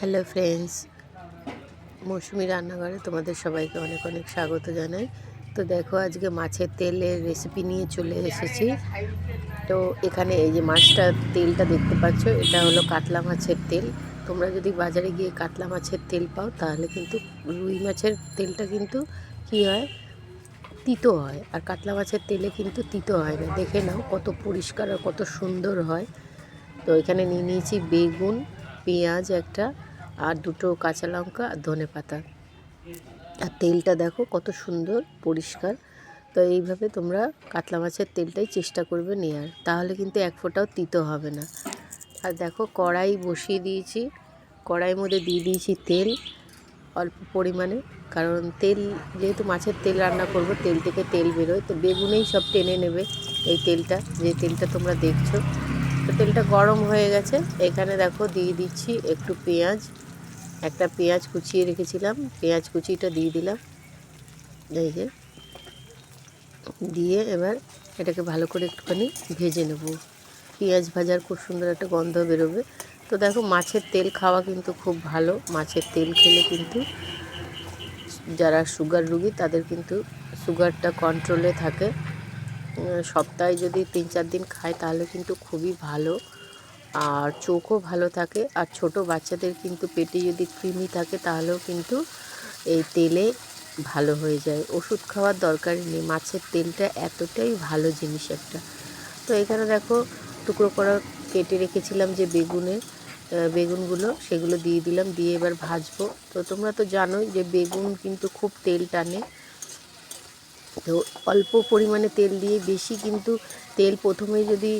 Hello friends মৌসুমি রান্নাঘরে তোমাদের সবাইকে অনেক অনেক স্বাগত জানাই। তো দেখো, আজকে মাছের তেলের রেসিপি নিয়ে চলে এসেছি। তো এখানে এই যে মাছটা তেলটা দেখতে পাচ্ছ, এটা হলো কাতলা মাছের তেল। তোমরা যদি বাজারে গিয়ে কাতলা মাছের তেল পাও, তাহলে কিন্তু রুই মাছের তেলটা কিন্তু কী হয়? তিতো হয়। আর কাতলা মাছের তেলে কিন্তু তিতো হয় না। দেখে নাও কত পরিষ্কার আর কত সুন্দর হয়। তো এখানে নিয়ে নিয়েছি বেগুন, পেঁয়াজ একটা আর দুটো কাঁচা লঙ্কা আর ধনে পাতা। আর তেলটা দেখো কত সুন্দর, পরিষ্কার। তো এইভাবে তোমরা কাতলা মাছের তেলটাই চেষ্টা করবে নেওয়ার তাহলে কিন্তু এক ফোঁটাও তিতো হবে না। আর দেখো কড়াই বসিয়ে দিয়েছি। কড়াইয়ের মধ্যে দিয়ে দিয়েছি তেল অল্প পরিমাণে। কারণ তেল, যেহেতু মাছের তেল রান্না করব, তেল থেকে তেল বেরোয়। তো বেগুনেই সব টেনে নেবে এই তেলটা। যে তেলটা তোমরা দেখছ। তো তেলটা গরম হয়ে গেছে। এখানে দেখো দিয়ে দিচ্ছি একটু পেঁয়াজ। একটা পেঁয়াজ কুচিয়ে রেখেছিলাম, পেঁয়াজ কুচিটা দিয়ে দিলাম। এই যে, দিয়ে এবার এটাকে ভালো করে একটুখানি ভেজে নেব। পেঁয়াজ ভাজার খুব সুন্দর একটা গন্ধ বেরোবে। তো দেখো, মাছের তেল খাওয়া কিন্তু খুব ভালো। মাছের তেল খেলে কিন্তু যারা সুগার রুগী, তাদের কিন্তু সুগারটা কন্ট্রোলে থাকে। সপ্তাহে যদি তিন চার দিন খায়, তাহলে কিন্তু খুবই ভালো। আর চোখও ভালো থাকে। আর ছোট বাচ্চাদের কিন্তু পেটে যদি কৃমি থাকে, তাহলেও কিন্তু এই তেলে ভালো হয়ে যায়। ওষুধ খাওয়ার দরকারই নেই। মাছের তেলটা এতটাই ভালো জিনিস একটা। তো এখানে দেখো, টুকরো করা কেটে রেখেছিলাম যে বেগুনের বেগুনগুলো, সেগুলো দিয়ে দিলাম, দিয়ে এবার ভাজবো। তো তোমরা তো জানোই যে বেগুন কিন্তু খুব তেল টানে। তো অল্প পরিমাণে তেল দিয়ে বেশি কিন্তু তেল প্রথমেই যদি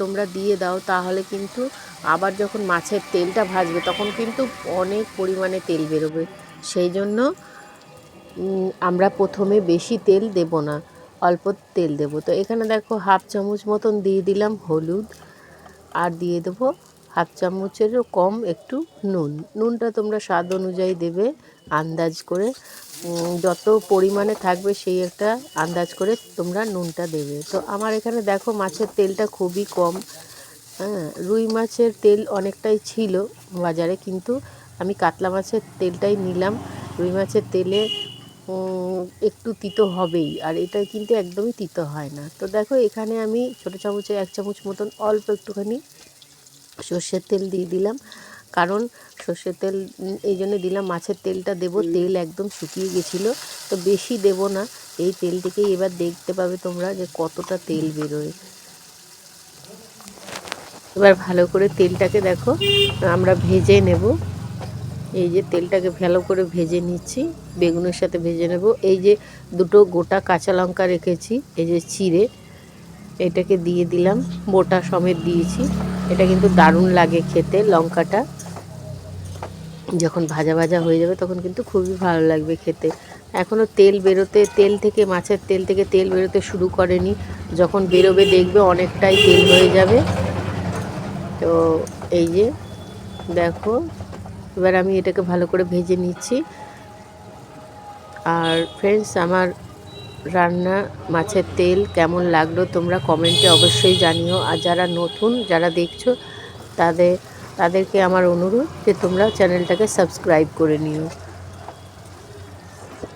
তোমরা দিয়ে দাও, তাহলে কিন্তু আবার যখন মাছের তেলটা ভাজবে, তখন কিন্তু অনেক পরিমাণে তেল বেরোবে। সেই জন্য আমরা প্রথমে বেশি তেল দেব না, অল্প তেল দেব। তো এখানে দেখো, হাফ চামচ মতন দিয়ে দিলাম হলুদ, আর দিয়ে দেবো হাফ চামচেরও কম একটু নুন। নুনটা তোমরা স্বাদ অনুযায়ী দেবে, আন্দাজ করে। যত পরিমাণে থাকবে সেই একটা আন্দাজ করে তোমরা নুনটা দেবে। তো আমার এখানে দেখো মাছের তেলটা খুবই কম। হ্যাঁ রুই মাছের তেল অনেকটাই ছিল বাজারে, কিন্তু আমি কাতলা মাছের তেলটাই নিলাম। রুই মাছের তেলে একটু তিতো হবেই, আর এটা কিন্তু একদমই তিতো হয় না। তো দেখো এখানে আমি ছোটো চামচে এক চামচ মতন অল্প একটুখানি সর্ষের তেল দিয়ে দিলাম। কারণ সর্ষের তেল এই জন্য দিলাম মাছের তেলটা দেব। তেল একদম শুকিয়ে গেছিল। তো বেশি দেব না। এই তেলটিকেই এবার দেখতে পাবে তোমরা যে কতটা তেল বেরোয়। এবার ভালো করে তেলটাকে দেখো আমরা ভেজে নেব। এই যে তেলটাকে ভালো করে ভেজে নিচ্ছি। বেগুনের সাথে ভেজে নেব। এই যে দুটো গোটা কাঁচা লঙ্কা রেখেছি এই যে চিড়ে। এটাকে দিয়ে দিলাম, বোটা সমেত দিয়েছি। এটা কিন্তু দারুণ লাগে খেতে, লঙ্কাটা। যখন ভাজা ভাজা হয়ে যাবে তখন কিন্তু খুবই ভালো লাগবে খেতে। এখনও তেল বেরোতে, তেল থেকে, মাছের তেল থেকে তেল বেরোতে শুরু করেনি। যখন বেরোবে দেখবে অনেকটাই তেল হয়ে যাবে। তো এই যে, দেখো, এবার আমি এটাকে ভালো করে ভেজে নিচ্ছি। আর ফ্রেন্ডস আমার রান্না, মাছের তেল কেমন লাগল তোমরা কমেন্টে অবশ্যই জানিও। আর যারা নতুন, যারা দেখছ, তাদের, তাদেরকে আমার অনুরোধ যে তোমরা চ্যানেলটাকে সাবস্ক্রাইব করে নিও।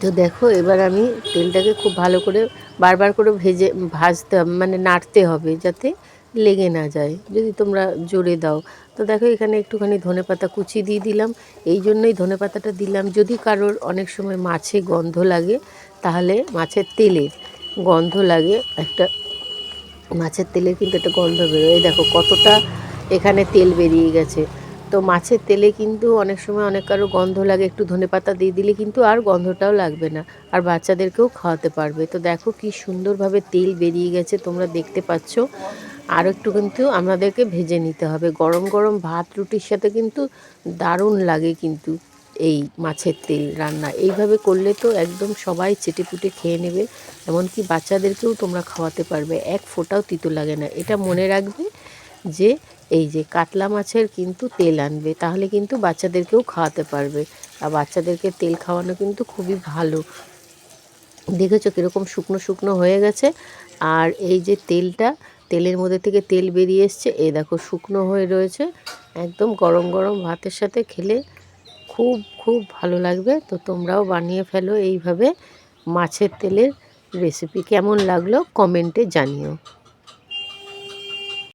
তো দেখো, এবার আমি তেলটাকে খুব ভালো করে, বারবার করে ভেজে, ভাজতে মানে নাড়তে হবে যাতে লেগে না যায়। যদি তোমরা জোরে দাও। তো দেখো, এখানে একটুখানি ধনে পাতা কুচি দিয়ে দিলাম। এই জন্যই ধনে পাতাটা দিলাম। যদি কারোর অনেক সময় মাছে গন্ধ লাগে, তাহলে মাছের তেলের গন্ধ লাগে। একটা মাছের তেলের কিন্তু একটা গন্ধ বেরোয়। দেখো, কতটা এখানে তেল বেরিয়ে গেছে। তো মাছের তেলে কিন্তু অনেক সময় অনেক কারও গন্ধ লাগে, একটু ধনে পাতা দিয়ে দিলে কিন্তু আর গন্ধটাও লাগবে না। আর বাচ্চাদেরকেও খাওয়াতে পারবে। তো দেখো, কি সুন্দরভাবে তেল বেরিয়ে গেছে, তোমরা দেখতে পাচ্ছ। আর একটু কিন্তু আমাদেরকে ভেজে নিতে হবে। গরম গরম ভাত, রুটির সাথে কিন্তু দারুণ লাগে কিন্তু এই মাছের তেল রান্না। এইভাবে করলে তো একদম সবাই চেটেপুটে খেয়ে নেবে, এমনকি বাচ্চাদেরকেও তোমরা খাওয়াতে পারবে। এক ফোঁটাও তিতো লাগে না। এটা মনে রাখবে যে এই যে কাতলা মাছের কিন্তু তেল আনবে, তাহলে কিন্তু বাচ্চাদেরকেও খাওয়াতে পারবে। আর বাচ্চাদেরকে তেল খাওয়ানো কিন্তু খুবই ভালো। দেখেছ কীরকম শুকনো শুকনো হয়ে গেছে। আর এই যে তেলটা তেলের মধ্যে থেকে তেল বেরিয়ে এসছে। এ দেখো, শুকনো হয়ে রয়েছে। একদম গরম গরম ভাতের সাথে খেলে খুব খুব ভালো লাগবে। তো তোমরাও বানিয়ে ফেলো এইভাবে মাছের তেলের রেসিপি কেমন লাগল? কমেন্টে জানিও।